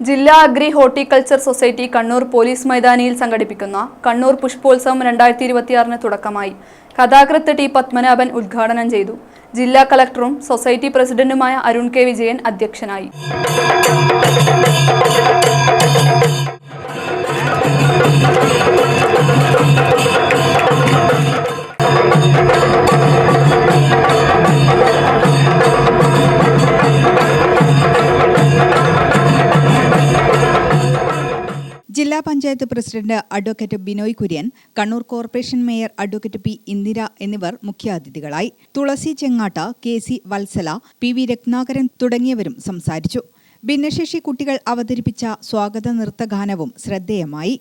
ജില്ലാ agri horticulture society Kannur police മൈതാനിയിൽ സംഘടിപ്പിക്കുന്ന കണ്ണൂർ പുഷ്പോത്സവം രണ്ടായിരത്തി ഇരുപത്തിയാറിന് തുടക്കമായി. കഥാകൃത്ത് ടി പത്മനാഭൻ ഉദ്ഘാടനം ചെയ്തു. ജില്ലാ കളക്ടറും സൊസൈറ്റി പ്രസിഡന്റുമായ അരുൺ കെ വിജയൻ അധ്യക്ഷനായി. Panchayat president advocate Binoy Kurian Kannur corporation mayor advocate P Indira എന്നിവർ മുഖ്യാതിഥികളായി Thulasi Chengatta K C Vatsala P V Ratnakaran തുടങ്ങിയവരും സംസാരിച്ചു. ഭിന്നശേഷി കുട്ടികൾ അവതരിപ്പിച്ച സ്വാഗത നൃത്തഗാനവും ശ്രദ്ധേയമായി.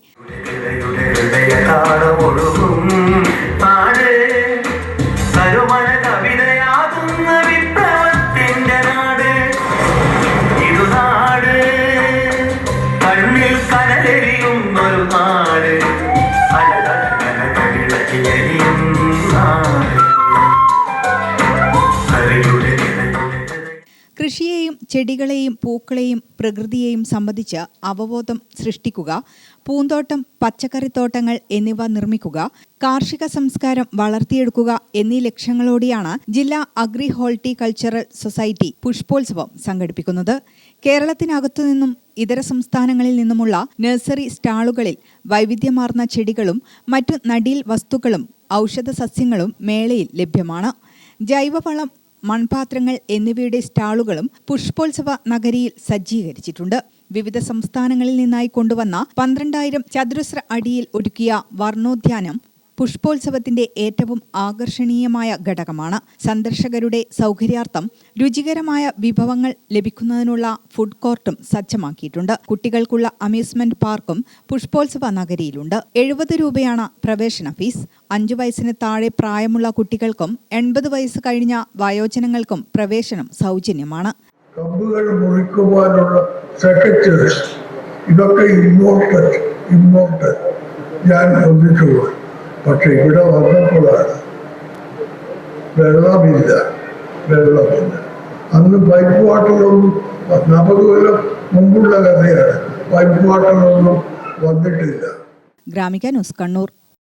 Friday. ചെടികളെയും പൂക്കളെയും പ്രകൃതിയെയും സംബന്ധിച്ച് അവബോധം സൃഷ്ടിക്കുക പൂന്തോട്ടം പച്ചക്കറിത്തോട്ടങ്ങൾ എന്നിവ നിർമ്മിക്കുക കാർഷിക സംസ്കാരം വളർത്തിയെടുക്കുക എന്നീ ലക്ഷ്യങ്ങളോടെയാണ് ജില്ലാ അഗ്രി ഹോർട്ടികൾച്ചറൽ സൊസൈറ്റി പുഷ്പോത്സവം സംഘടിപ്പിക്കുന്നത്. കേരളത്തിനകത്തു നിന്നും ഇതര സംസ്ഥാനങ്ങളിൽ നിന്നുമുള്ള നഴ്സറി സ്റ്റാളുകളിൽ വൈവിധ്യമാർന്ന ചെടികളും മറ്റു നടീൽ വസ്തുക്കളും ഔഷധ സസ്യങ്ങളും മേളയിൽ ലഭ്യമാണ്. ജൈവവളം മൺപാത്രങ്ങൾ എന്നിവയുടെ സ്റ്റാളുകളും പുഷ്പോത്സവ നഗരിയിൽ സജ്ജീകരിച്ചിട്ടുണ്ട്. വിവിധ സംസ്ഥാനങ്ങളിൽ നിന്നായി കൊണ്ടുവന്ന പന്ത്രണ്ടായിരം ചതുരശ്ര അടിയിൽ ഒരുക്കിയ വർണോദ്യാനം പുഷ്പോത്സവത്തിന്റെ ഏറ്റവും ആകർഷണീയമായ ഘടകമാണ് സന്ദർശകരുടെ സൗകര്യാർത്ഥം രുചികരമായ വിഭവങ്ങൾ ലഭിക്കുന്നതിനുള്ള ഫുഡ് കോർട്ടും സജ്ജമാക്കിയിട്ടുണ്ട്. കുട്ടികൾക്കുള്ള അമ്യൂസ്മെന്റ് പാർക്കും പുഷ്പോത്സവ നഗരിയിലുണ്ട്. എഴുപത് രൂപയാണ് പ്രവേശന ഫീസ് അഞ്ചു വയസ്സിന് താഴെ പ്രായമുള്ള കുട്ടികൾക്കും എൺപത് വയസ്സ് കഴിഞ്ഞ വയോജനങ്ങൾക്കും പ്രവേശനം സൗജന്യമാണ്. ഇതൊക്കെ ഇമ്പോർട്ടന്റ് ഇമ്പോർട്ടന്റ് ഞാൻ ഒന്നിച്ചുള്ളൂ പക്ഷെ ഇവിടെ വന്നപ്പോഴാണ് വെള്ളമില്ല വെള്ളമില്ല. അന്ന് പൈപ്പ് വാട്ടറൊന്നും നാൽപ്പത് കൊല്ലം മുമ്പുള്ള കഥയാണ്. പൈപ്പ് വാട്ടറൊന്നും വന്നിട്ടില്ല. ഗ്രാമിക ന്യൂസ് കണ്ണൂർ.